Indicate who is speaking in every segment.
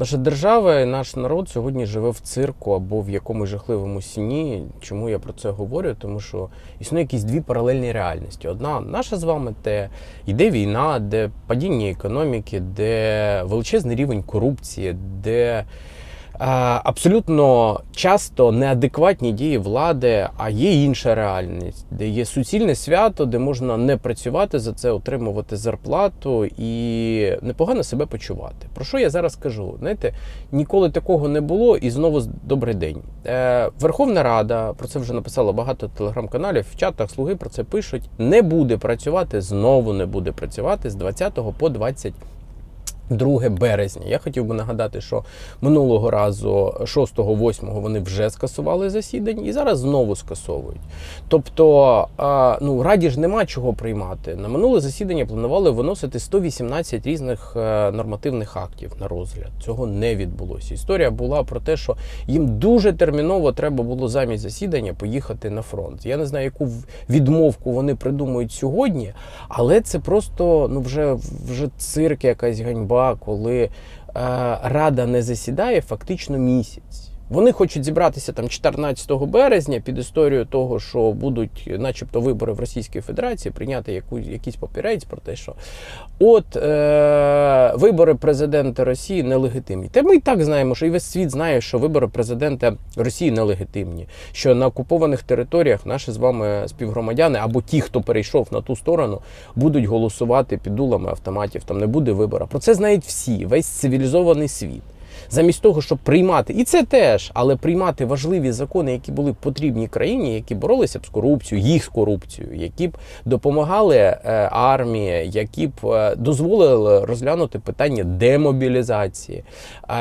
Speaker 1: Наша держава і наш народ сьогодні живе в цирку або в якомусь жахливому сні. Чому я про це говорю? Тому що існує якісь дві паралельні реальності. Одна наша з вами, де йде війна, де падіння економіки, де величезний рівень корупції, де Абсолютно часто неадекватні дії влади, а є інша реальність, де є суцільне свято, де можна не працювати за це, отримувати зарплату і непогано себе почувати. Про що я зараз кажу? Знаєте, ніколи такого не було, і знову добрий день. Е, Верховна Рада про це вже написала багато телеграм-каналів. В чатах слуги про це пишуть. Не буде працювати, знову не буде працювати з 20 по 20 2 березня. Я хотів би нагадати, що минулого разу 6-8 вони вже скасували засідання і зараз знову скасовують. Тобто, ну раді ж нема чого приймати. На минуле засідання планували виносити 118 різних е, нормативних актів на розгляд. Цього не відбулося. Історія була про те, що їм дуже терміново треба було замість засідання поїхати на фронт. Я не знаю, яку відмовку вони придумують сьогодні, але це просто ну вже, вже цирк, якась ганьба, коли е, рада не засідає фактично місяць. Вони хочуть зібратися там 14 березня під історію того, що будуть, начебто, вибори в Російській Федерації, прийняти яку, якийсь папірець про те, що от е, вибори президента Росії нелегітимні. Та ми і так знаємо, що і весь світ знає, що вибори президента Росії нелегітимні, що на окупованих територіях наші з вами співгромадяни або ті, хто перейшов на ту сторону, будуть голосувати під дулами автоматів. Там не буде вибора. Про це знають всі, весь цивілізований світ. Замість того, щоб приймати, і це теж, але приймати важливі закони, які були потрібні країні, які боролися б з корупцією, їх з корупцією, які б допомагали е, армії, які б е, дозволили розглянути питання демобілізації,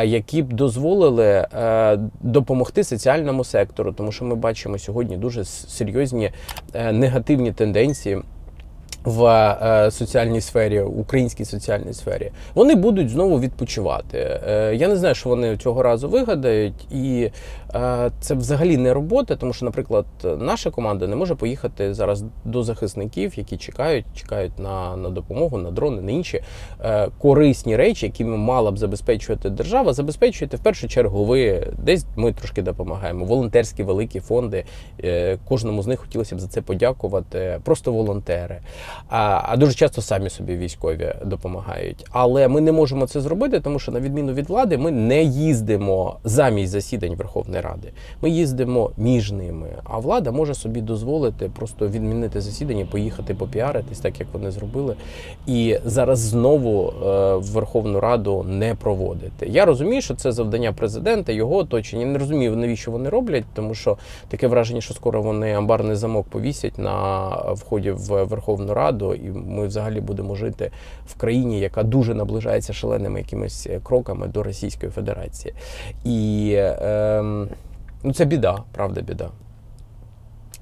Speaker 1: які б дозволили е, допомогти соціальному сектору, тому що ми бачимо сьогодні дуже серйозні негативні тенденції в е, соціальній сфері, українській соціальній сфері, вони будуть знову відпочивати. Е, я не знаю, що вони цього разу вигадають, і е, це взагалі не робота, тому що, наприклад, наша команда не може поїхати зараз до захисників, які чекають, чекають на, на допомогу, на дрони, на інші корисні речі, якими мала б забезпечувати держава. Забезпечуєте в першу чергу ви десь ми трошки допомагаємо. Волонтерські великі фонди. Кожному з них хотілося б за це подякувати. Просто волонтери. А, дуже часто самі собі військові допомагають. Але ми не можемо це зробити, тому що на відміну від влади, ми не їздимо замість засідань Верховної Ради. Ми їздимо між ними. А влада може собі дозволити просто відмінити засідання, поїхати попіаритись, так як вони зробили, і зараз знову е, Верховну Раду не проводити. Я розумію, що це завдання президента, його оточення. Я не розумію, навіщо вони роблять, тому що таке враження, що скоро вони амбарний замок повісять на вході в Верховну Раду, і ми взагалі будемо жити в країні, яка дуже наближається шаленими якимись кроками до Російської Федерації. І ем, ну, це біда, правда, біда.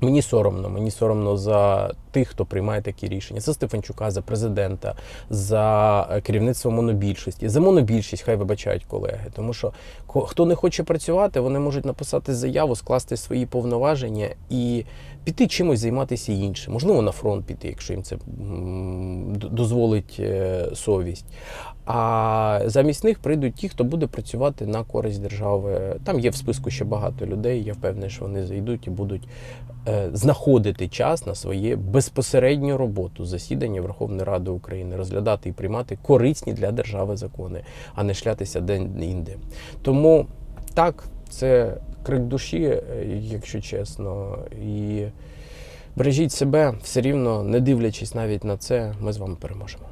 Speaker 1: Мені соромно, мені соромно за тих, хто приймає такі рішення. За Стефанчука, за президента, за е, керівництво монобільшості, за монобільшість, хай вибачають колеги. Тому що хто не хоче працювати, вони можуть написати заяву, скласти свої повноваження і піти чимось займатися іншим. Можливо, на фронт піти, якщо їм це дозволить е, совість. А замість них прийдуть ті, хто буде працювати на користь держави. Там є в списку ще багато людей. Я впевнений, що вони зайдуть і будуть е, знаходити час на своє безпосередню роботу засідання Верховної Ради України, розглядати і приймати корисні для держави закони, а не шлятися де-інде. Тому так, це крик душі, е, якщо чесно. І бережіть себе все рівно, не дивлячись навіть на це, ми з вами переможемо.